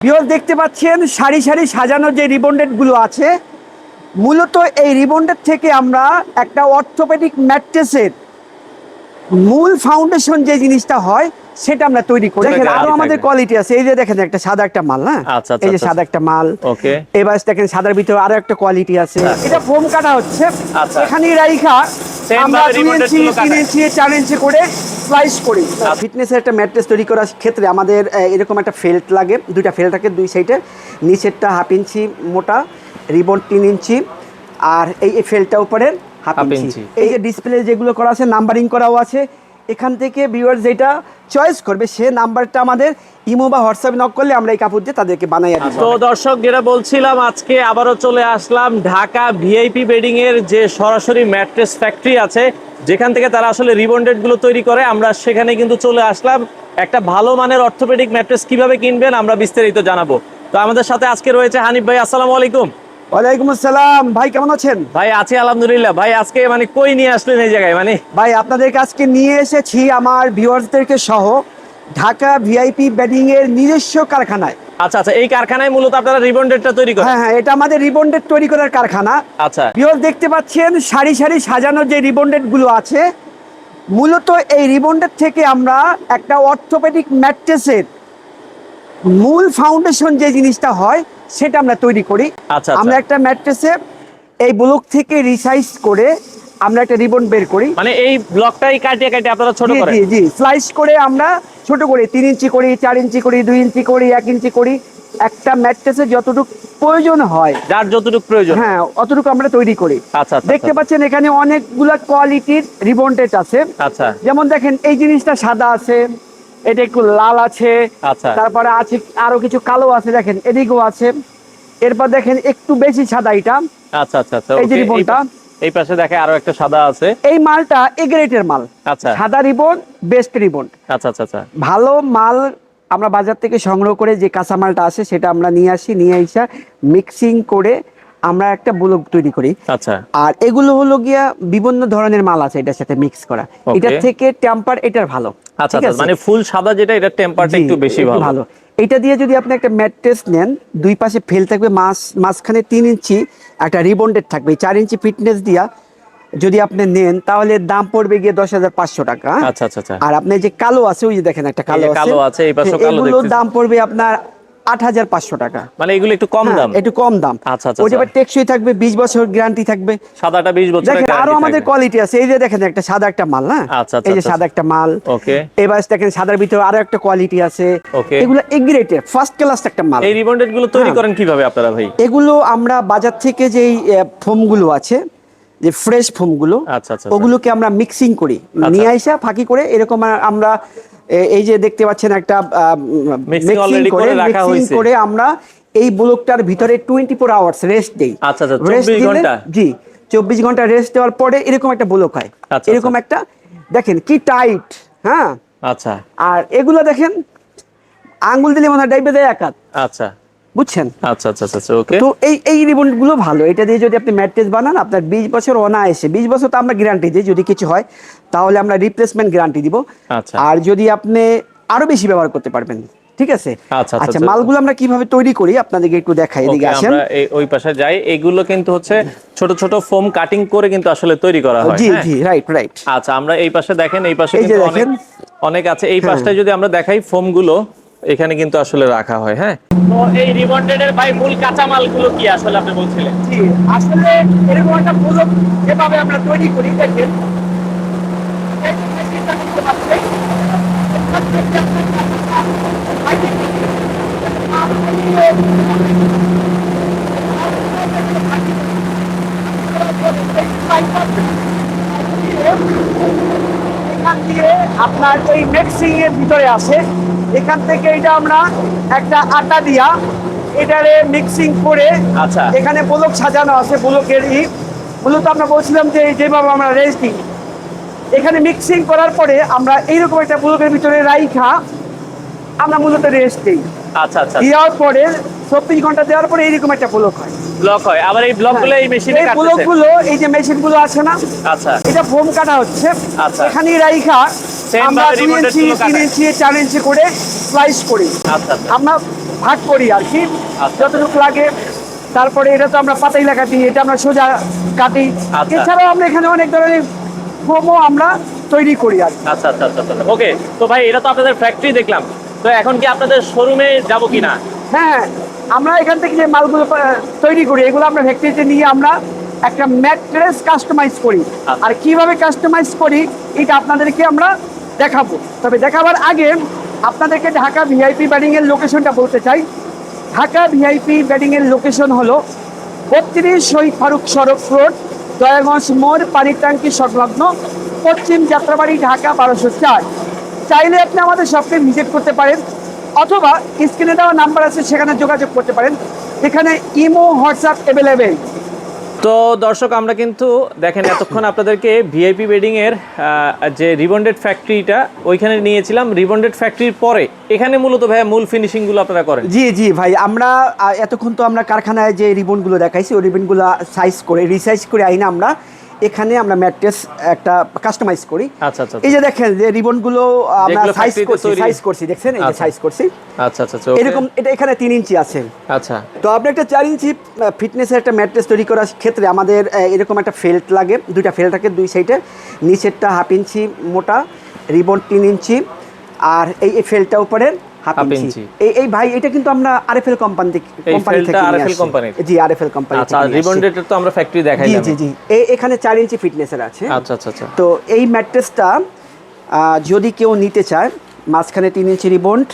বিয়ল দেখতে পাচ্ছেন সারি সারি সাজানো যে রিবন্ডেডগুলো আছে মূলত এই রিবন্ডেড থেকে আমরা একটা অর্থোপেডিক ম্যাট্রেসের মূল ফাউন্ডেশন যে জিনিসটা হয় সেটা আমরা তৈরি করি। দেখেন আরও আমাদের কোয়ালিটি আছে। এই যে দেখেন একটা সাদা একটা মাল না আচ্ছা, আচ্ছা, এই যে আচ্ছা, সাদা একটা মাল। ওকে এবার দেখেন সাদার ভিতরে আরও একটা কোয়ালিটি আছে। এটা ফোম কাটা হচ্ছে। এখানে রাইখা আমরা দুই ইঞ্চি তিন ইঞ্চি চার ইঞ্চি করে স্লাইস করি। ফিটনেসের একটা ম্যাট্রেস তৈরি করার ক্ষেত্রে আমাদের এরকম একটা ফেল্ট লাগে দুইটা ফেল্ট থাকে দুই সাইডে নিচেরটা হাফ ইঞ্চি মোটা রিবন তিন ইঞ্চি আর এই ফেল্টটা উপরে হাফ ইঞ্চি। এই যে ডিসপ্লে যেগুলো করা আছে নাম্বারিং করাও আছে এখান থেকে ভিউয়ার যেটা চয়েস করবে, সে নাম্বারটা আমাদের ইমো বা হোয়াটসঅ্যাপে নক করলে আমরা এই কাপড় দিয়ে তাদেরকে বানাইয়া দিব। তো দর্শক, যেটা বলছিলাম, আজকে আবারও চলে আসলাম ঢাকা ভিআইপি বেডিং এর যে সরাসরি ম্যাট্রেস ফ্যাক্টরি আছে, যেখান থেকে তারা আসলে রিবন্ডেডগুলো তৈরি করে, আমরা সেখানে কিন্তু চলে আসলাম। একটা ভালো মানের অর্থোপেডিক ম্যাট্রেস কীভাবে কিনবেন, আমরা বিস্তারিত জানাব। তো আমাদের সাথে আজকে রয়েছে হানিফ ভাই, আসসালামু আলাইকুম। ওয়ালাইকুম আসসালাম। ভাই কেমন আছেন? ভাই আছি আলহামদুলিল্লাহ। ভাই আজকে মানে কই নিয়ে আসলেন এই জায়গায়? মানে? ভাই আপনাদেরকে আজকে নিয়ে এসেছি আমার ভিউয়ার্সদেরকে সহ ঢাকা ভিআইপি ব্যাডিং এর নিজস্ব কারখানায়। আচ্ছা আচ্ছা এই কারখানায় মূলত আপনারা রিবন্ডেডটা তৈরি করেন? হ্যাঁ হ্যাঁ এটা আমাদের রিবন্ডেড তৈরি করার কারখানা। আচ্ছা। দেখতে পাচ্ছেন সারি সারি সাজানো যে রিবন্ডেডগুলো আছে মূলত এই রিবন্ডেড থেকে আমরা একটা অর্থোপেডিক ম্যাট্রেসের মূল ফাউন্ডেশন যে জিনিসটা হয় সেটা আমরা তৈরি করি। আচ্ছা, আমরা আচ্ছা। একটা ম্যাট্রেসে এই ব্লক থেকে রিসাইজ করে আমরা একটা রিবন বের করি। মানে এই ব্লকটাই কাটিয়ে কাটিয়ে আপনারা ছোট জি করেন জি জি। স্লাইস করে আমরা ছোট করে। তিন ইঞ্চি করি চার ইঞ্চি করি দুই ইঞ্চি করি এক ইঞ্চি করি। একটা ম্যাট্রেসে যতটুকু প্রয়োজন হয়। যার যতটুকু প্রয়োজন। হ্যাঁ অতটুকু আমরা তৈরি করি। আচ্ছা আচ্ছা দেখতে পাচ্ছেন এখানে অনেকগুলা কোয়ালিটির রিবন্টেড আছে। আচ্ছা। যেমন দেখেন এই জিনিসটা সাদা আছে এটা একটু লাল আছে। আচ্ছা। তারপরে আছে আরও কিছু কালো আছে দেখেন এদিকেও আছে। এরপর দেখেন একটু বেশি সাদা এটা। আচ্ছা আচ্ছা আচ্ছা এই যে রিবনটা। এই পাশে দেখে আরও একটা সাদা আছে। এই মালটা এ গ্রেটের মাল। আচ্ছা। সাদা রিবন বেস্ট রিবন। আচ্ছা আচ্ছা আচ্ছা। ভালো মাল আমরা বাজার থেকে সংগ্রহ করে যে কাঁচামালটা আছে সেটা আমরা নিয়ে আসি নিয়ে আসা মিক্সিং করে আমরা একটা ব্লক তৈরি করি আচ্ছা আর এগুলো হলো গিয়া বিভিন্ন ধরনের মাল আছে এটার সাথে মিক্স করা. এটার থেকে টেম্পার এটার ভালো আচ্ছা আচ্ছা? মানে ফুল সাদা যেটা এটা টেম্পারটা একটু বেশি ভালো ভালো এটা দিয়ে যদি আপনি একটা ম্যাট্রেস নেন দুই পাশে ফেল থাকবে মাছ মাঝখানে তিন ইঞ্চি একটা রিবন্ডেড থাকবে চার ইঞ্চি ফিটনেস দিয়া যদি আপনি নেন তাহলে দাম পড়বে গিয়ে দশ হাজার পাঁচশো টাকা হ্যাঁ? আচ্ছা আচ্ছা আচ্ছা আর আপনি যে কালো আছে ওই যে দেখেন একটা কালো আছে কালো এই পাশেও হ্যাঁ, কালো। দাম পড়বে আপনার আট হাজার পাঁচশো টাকা। মানে এগুলো একটু কম হ্যাঁ, দাম? একটু কম দাম। আচ্ছা, আচ্ছা, আচ্ছা। টেকসই থাকবে বিশ বছর গ্যারান্টি থাকবে। সাদাটা 20 বছরের দেখেন আরও আমাদের কোয়ালিটি আছে। এই যে দেখেন একটা সাদা একটা মাল না আচ্ছা, আচ্ছা, এই যে সাদা একটা মাল। ওকে এবার দেখেন সাদার ভিতরে আরও একটা কোয়ালিটি আছে. এগুলো এগ্রেটেড ফার্স্ট ক্লাস একটা মাল। এই রিবন্ডেডগুলো তৈরি হ্যাঁ। করেন কীভাবে আপনারা ভাই? এগুলো আমরা বাজার থেকে যেই ফোমগুলো আছে যে ফ্রেশ ফোমগুলো ওগুলোকে আমরা মিক্সিং করি। নিয়ে আইসা ফাঁকি করে এরকম আমরা এই যে দেখতে পাচ্ছেন একটা মিক্সিং করে রাখা হয়েছে। করে আমরা এই ব্লকটার ভিতরে টোয়েন্টি ফোর আওয়ার্স রেস্ট দেই। আচ্ছা, আচ্ছা, 24 ঘণ্টা? জি চব্বিশ ঘণ্টা রেস্ট দেওয়ার পরে এরকম একটা ব্লক হয়। আচ্ছা, এরকম একটা দেখেন কি টাইট হ্যাঁ? আচ্ছা। আর এগুলো দেখেন আঙ্গুল দিলে মনে হয় ডাইবে দেয় একাত আচ্ছা। বুঝছেন? আচ্ছা আচ্ছা আচ্ছা ওকে তো এই এই রিবনগুলো ভালো। এটা দিয়ে যদি আপনি ম্যাট্রেস বানান আপনার বিশ বছর অনায়াসে বিশ বছর তো আমরা গ্যারান্টি দিই যদি কিছু হয় তাহলে আমরা রিপ্লেসমেন্ট গ্যারান্টি দিব। আচ্ছা। আর যদি আপনি আরও বেশি ব্যবহার করতে পারবেন ঠিক আছে? আচ্ছা, আচ্ছা, আচ্ছা আচ্ছা। মালগুলো আমরা কীভাবে তৈরি করি আপনাদেরকে একটু দেখাই এদিকে আসেন। ওই পাশে যাই। এগুলো কিন্তু হচ্ছে ছোট ছোট ফোম কাটিং করে কিন্তু আসলে তৈরি করা হয় জি হ্যাঁ? জি রাইট রাইট আচ্ছা আমরা এই পাশে দেখেন এই পাশে কিন্তু অনেক দেখেন। অনেক আছে। এই পাশটায় যদি আমরা দেখাই ফোমগুলো এখানে কিন্তু আসলে রাখা হয় হ্যাঁ? তো এই রিবন্ডেড এর ভাই মূল কাঁচামালগুলো কি আসলে আপনি বলছিলেন? জি আসলে এরকম একটা প্রোডাক্ট যেভাবে আমরা তৈরি করি দেখেন। এই যে মেশিনটা দেখতে পাচ্ছেন, এখান দিয়ে আপনার ওই মিক্সিং এর ভিতরে আছে এখান থেকে এটা আমরা একটা আটা দিয়া এটারে মিক্সিং করে আচ্ছা। এখানে ব্লক সাজানো আছে ব্লকের ই। মূলত আমরা বলছিলাম যে যেভাবে আমরা রেস্ট দিই। এখানে মিক্সিং করার পরে আমরা এইরকম একটা ব্লকের ভিতরে রাইখা আমরা মূলত রেস্ট দিই। আচ্ছা আচ্ছা। দেওয়ার পরে চব্বিশ ঘণ্টা দেওয়ার পরে এইরকম একটা ব্লক হয়। ব্লক হয়। আবার এই ব্লকগুলো এই মেশিনে এই কাটতেছে? ব্লকগুলো এই যে মেশিনগুলো আছে না আচ্ছা। এটা ফোম কাটা হচ্ছে। আচ্ছা। এখানে রাইখা আমরা দুই ইঞ্চি তিন ইঞ্চি চার ইঞ্চি করে স্লাইস করি। আচ্ছা আচ্ছা। আমরা ভাগ করি আর কি আচ্ছা। যতটুকু লাগে। তারপরে এটা তো আমরা পাতাইলা কাটি এটা আমরা সোজা কাটি। এছাড়াও আমরা এখানে অনেক ধরনের ফোমও আমরা তৈরি করি আর আচ্ছা আচ্ছা আচ্ছা ওকে তো ভাই এটা তো আপনাদের ফ্যাক্টরি দেখলাম। তো এখন কি আপনাদের শোরুমে যাব কিনা? হ্যাঁ আমরা এখান থেকে যে মালগুলো তৈরি করি এগুলো আমরা ফ্যাক্টরিতে নিয়ে আমরা একটা ম্যাট্রেস কাস্টমাইজ করি। আর কীভাবে কাস্টমাইজ করি এটা আপনাদেরকে আমরা দেখাবো। তবে দেখাবার আগে আপনাদেরকে ঢাকা ভিআইপি ব্যাডিং এর লোকেশনটা বলতে চাই। ঢাকা ভিআইপি ব্যাডিং এর লোকেশন হলো বত্রিশ শহীদ ফারুক সড়ক রোড, দয়াগঞ্জ মোড় পানির ট্যাঙ্কি সংলগ্ন পশ্চিম যাত্রাবাড়ি, ঢাকা বারোশো চার। চাইলে আপনি আমাদের শপে ভিজিট করতে পারেন, অথবা স্ক্রিনে দেওয়া নাম্বার আছে, সেখানে যোগাযোগ করতে পারেন। এখানে ইমো, হোয়াটসঅ্যাপ অ্যাভেলেবেল তো দর্শক, আমরা কিন্তু দেখেন এতক্ষণ আপনাদেরকে ভিআইপি ওয়েডিংয়ের যে রিবন্ডেড ফ্যাক্টরিটা ওইখানে নিয়েছিলাম। রিবন্ডেড ফ্যাক্টরির পরে, এখানে মূলত ভাই মূল ফিনিশিংগুলো আপনারা করেন। জি জি, ভাই, আমরা এতক্ষণ তো আমরা কারখানায় যে রিবনগুলো দেখাইছি, ওই রিবনগুলো সাইজ করে রিসাইজ করে আইনা আমরা। এখানে আমরা ম্যাট্রেস একটা কাস্টমাইজ করি। আচ্ছা আচ্ছা এই যে দেখেন যে রিবনগুলো আমরা সাইজ করছি সাইজ করছি দেখছেন? এই যে আচ্ছা। সাইজ করছি। আচ্ছা আচ্ছা আচ্ছা এরকম এটা এখানে তিন ইঞ্চি আছে। আচ্ছা। তো আপনি একটা চার ইঞ্চি ফিটনেসের একটা ম্যাট্রেস তৈরি করার ক্ষেত্রে আমাদের এরকম একটা ফেল্ট লাগে। দুইটা ফেল্ট থাকে দুই সাইডে নিচেরটা হাফ ইঞ্চি মোটা রিবন তিন ইঞ্চি। আর এই এই ফেল্টটা উপরে হাফ ইঞ্চি। ইঞ্চি। এই এই ভাই এটা কিন্তু আমরা আরএফএল কোম্পানি থেকে কোম্পানি থেকে নিয়ে RFL জি আরএফএল কোম্পানি আচ্ছা রিবন্ডেড তো আমরা ফ্যাক্টরি জি জি জি। এখানে চার ইঞ্চি ফিটনেসের আছে। আচ্ছা আচ্ছা আচ্ছা। তো এই ম্যাট্রেসটা যদি কেউ নিতে চায় মাঝখানে তিন ইঞ্চি রিবন্ড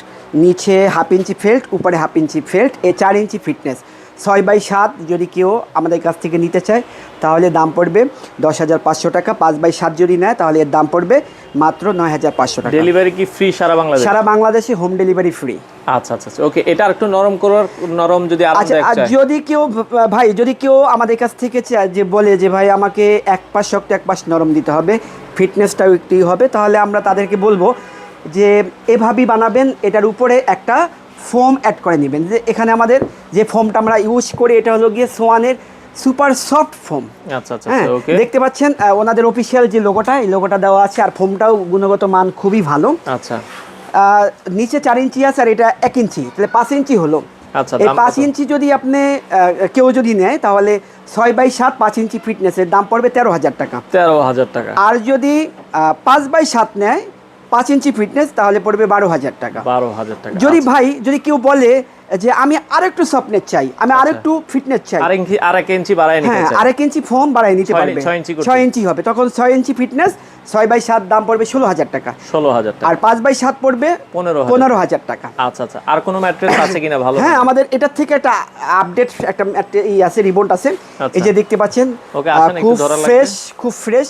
নিচে হাফ ইঞ্চি ফেল্ট উপরে হাফ ইঞ্চি ফেল্ট এ চার ইঞ্চি ফিটনেস ছয় বাই সাত যদি কেউ আমাদের কাছ থেকে নিতে চায় তাহলে দাম পড়বে দশ হাজার পাঁচশো টাকা। পাঁচ বাই সাত যদি নেয় তাহলে এর দাম পড়বে মাত্র নয় হাজার পাঁচশো টাকা। ডেলিভারি কি ফ্রি সারা বাংলাদেশ? সারা বাংলাদেশে হোম ডেলিভারি ফ্রি আচ্ছা আচ্ছা ওকে এটা একটু নরম করার নরম যদি আচ্ছা আর যদি কেউ ভাই যদি কেউ আমাদের কাছ থেকে চায় যে বলে যে ভাই আমাকে এক পাশ শক্ত এক পাশ নরম দিতে হবে ফিটনেসটাও একটু হবে তাহলে আমরা তাদেরকে বলব যে এভাবেই বানাবেন এটার উপরে একটা ফোম অ্যাড করে নেবেন। যে এখানে আমাদের যে ফোমটা আমরা ইউজ করি এটা হলো গিয়ে সোয়ানের সুপার সফট ফোম আচ্ছা আচ্ছা হ্যাঁ দেখতে পাচ্ছেন ওনাদের অফিসিয়াল যে লোগোটা এই লোগোটা দেওয়া আছে আর ফোমটাও গুণগত মান খুবই ভালো। আচ্ছা। নিচে চার ইঞ্চি আছে আর এটা এক ইঞ্চি। তাহলে পাঁচ ইঞ্চি হলো। আচ্ছা এই পাঁচ ইঞ্চি যদি আপনি কেউ যদি নেয় তাহলে ছয় বাই সাত পাঁচ ইঞ্চি ফিটনেসের দাম পড়বে তেরো হাজার টাকা। তেরো হাজার টাকা। আর যদি পাঁচ বাই সাত নেয় পাঁচ ইঞ্চি ফিটনেস তাহলে পড়বে বারো হাজার টাকা। বারো হাজার টাকা। যদি আচ্ছা। ভাই যদি কেউ বলে যে আমি আরেকটু সফটনেস চাই আমি আরেকটু ফিটনেস চাই। আর ইঞ্চি বাড়ায় নিতে হ্যাঁ চাই। আরেক ইঞ্চি ফোম বাড়াই নিতে পারবে। ছয় ইঞ্চি হবে। তখন ছয় ইঞ্চি ফিটনেস ছয় বাই সাত দাম পড়বে ষোলো হাজার টাকা। ষোলো হাজার টাকা। আর পাঁচ বাই সাত পড়বে পনেরো। পনেরো হাজার টাকা। আচ্ছা আচ্ছা। আর কোনো ম্যাট্রেস আছে কিনা ভালো? হ্যাঁ আমাদের এটার থেকে একটা আপডেট একটা ই আছে রিবন্ট আছে। আচ্ছা। এই যে দেখতে পাচ্ছেন ওকে, আসেন একটু খুব। ফ্রেশ খুব ফ্রেশ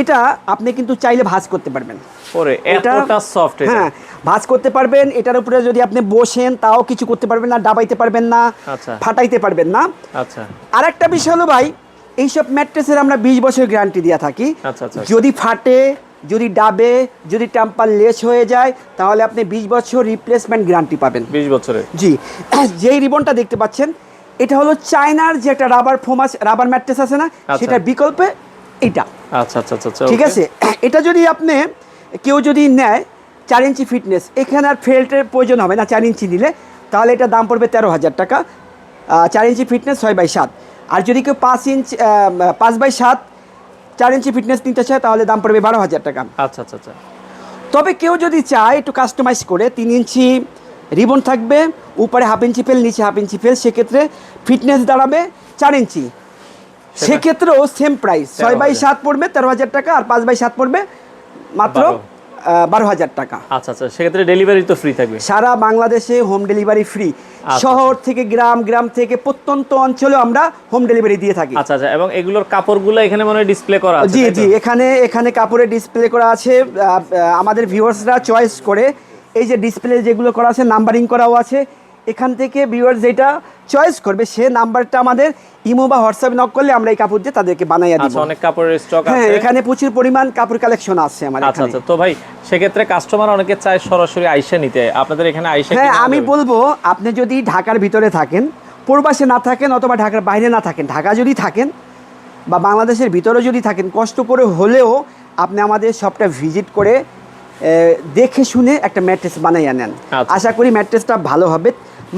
এটা আপনি কিন্তু চাইলে ভাঁজ করতে পারবেন। ওরে এতটা সফট হ্যাঁ ভাঁজ করতে পারবেন এটার উপরে যদি আপনি বসেন তাও কিছু করতে পারবেন না ডাবাইতে পারবেন না আচ্ছা। ফাটাইতে পারবেন না। আচ্ছা। আর একটা বিষয় হলো ভাই এইসব ম্যাট্রেসের আমরা বিশ বছর গ্যারান্টি দিয়ে থাকি। আচ্ছা। যদি ফাটে যদি ডাবে যদি টেম্পার লেস হয়ে যায় তাহলে আপনি বিশ বছর রিপ্লেসমেন্ট গ্যারান্টি পাবেন। বিশ বছরের জি। যেই রিবনটা দেখতে পাচ্ছেন এটা হলো চায়নার যে একটা রাবার ফোম আছে রাবার ম্যাট্রেস আছে না। সেটার বিকল্পে এটা আচ্ছা আচ্ছা আচ্ছা আচ্ছা ঠিক আছে? এটা যদি আপনি কেউ যদি নেয় চার ইঞ্চি ফিটনেস এখানে আর ফেল্টের প্রয়োজন হবে না চার ইঞ্চি নিলে তাহলে এটা দাম পড়বে তেরো হাজার টাকা। চার ইঞ্চি ফিটনেস ছয় বাই সাত। আর যদি কেউ পাঁচ ইঞ্চ পাঁচ বাই সাত চার ইঞ্চি ফিটনেস নিতে চায় তাহলে দাম পড়বে বারো হাজার টাকা। আচ্ছা আচ্ছা আচ্ছা। তবে কেউ যদি চায় একটু কাস্টমাইজ করে তিন ইঞ্চি রিবন থাকবে উপরে হাফ ইঞ্চি ফেল নিচে হাফ ইঞ্চি ফেল সেক্ষেত্রে ফিটনেস দাঁড়াবে চার ইঞ্চি। সেক্ষেত্রেও সেম প্রাইস ছয় বাই সাত পড়বে তেরো হাজার টাকা আর পাঁচ বাই সাত পড়বে মাত্র বারো। হাজার টাকা। আচ্ছা আচ্ছা সেক্ষেত্রে ডেলিভারি তো ফ্রি থাকবে। সারা বাংলাদেশে হোম ডেলিভারি ফ্রি। শহর থেকে গ্রাম গ্রাম থেকে প্রত্যন্ত অঞ্চলেও আমরা হোম ডেলিভারি দিয়ে থাকি। আচ্ছা আচ্ছা এবং এগুলোর কাপড়গুলো এখানে মনে ডিসপ্লে করা আছে জি জি এখানে এখানে কাপড়ের ডিসপ্লে করা আছে। আমাদের ভিউয়ার্সরা চয়েস করে। এই যে ডিসপ্লে যেগুলো করা আছে নাম্বারিং করাও আছে। এখান থেকে ভিউয়ার্স যেটা চয়েস করবে সে নাম্বারটা আমাদের ইমো বা হোয়াটসঅ্যাপে নক করলে আমরা এই কাপড় দিয়ে তাদেরকে বানাইয়া দিব। আচ্ছা অনেক কাপড়ের স্টক হ্যাঁ আছে। এখানে প্রচুর পরিমাণ কাপড় কালেকশন আছে আমার আচ্ছা এখানে। আচ্ছা তো ভাই সেক্ষেত্রে কাস্টমার অনেকে চায় সরাসরি আইসা নিতে। আপনাদের এখানে আইসা হ্যাঁ আমি বলব আপনি যদি ঢাকার ভিতরে থাকেন প্রবাসে না থাকেন অথবা ঢাকার বাইরে না থাকেন ঢাকা যদি থাকেন বা বাংলাদেশের ভিতরে যদি থাকেন কষ্ট করে হলেও আপনি আমাদের সবটা ভিজিট করে দেখে শুনে একটা ম্যাট্রেস বানাইয়া নেন। আচ্ছা। আশা করি ম্যাট্রেসটা ভালো হবে।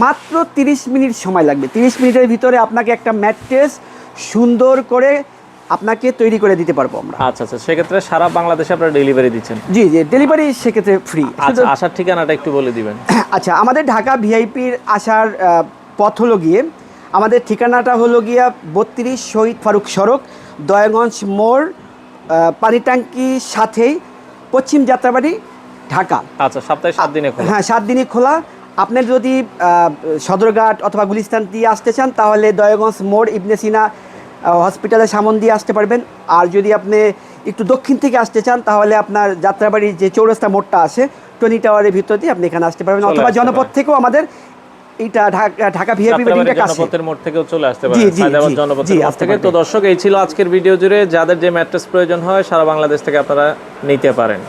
মাত্র তিরিশ মিনিট সময় লাগবে। তিরিশ মিনিটের ভিতরে আপনাকে একটা ম্যাট্রেস সুন্দর করে আপনাকে তৈরি করে দিতে পারব আমরা। আচ্ছা আচ্ছা সেক্ষেত্রে সারা বাংলাদেশে আপনারা ডেলিভারি দিচ্ছেন। জি জি ডেলিভারি সেক্ষেত্রে ফ্রি আচ্ছা আসার ঠিকানাটা একটু বলে দিবেন। আচ্ছা আমাদের ঢাকা ভিআইপির আসার পথ হলো গিয়ে আমাদের ঠিকানাটা হলো গিয়া বত্রিশ শহীদ ফারুক সড়ক দয়াগঞ্জ মোড় পানি ট্যাঙ্কির সাথেই পশ্চিম যাত্রাবাড়ি ঢাকা। আচ্ছা সপ্তাহে সাত দিনে হ্যাঁ সাত দিনই খোলা। আপনি যদি সদরঘাট অথবা গুলিস্তান দিয়ে আসতে চান তাহলে দয়াগঞ্জ মোড় ইবনে সিনা হসপিটালের সামন দিয়ে আসতে পারবেন। আর যদি আপনি একটু দক্ষিণ থেকে আসতে চান তাহলে আপনার যাত্রাবাড়ির যে চৌরাস্তা মোড়টা আছে টনি টাওয়ারের ভিতর দিয়ে আপনি এখানে আসতে পারবেন। অথবা জনপথ থেকেও আমাদের এইটা ঢাকা ঢাকা ভিআইপি বিল্ডিংটা কাছে। জনপথের মোড় থেকেও চলে আসতে পারেন জনপথের মোড় থেকে। তো দর্শক এই ছিল আজকের ভিডিও জুড়ে। যাদের যে ম্যাট্রেস প্রয়োজন হয় সারা বাংলাদেশ থেকে আপনারা নিতে পারেন।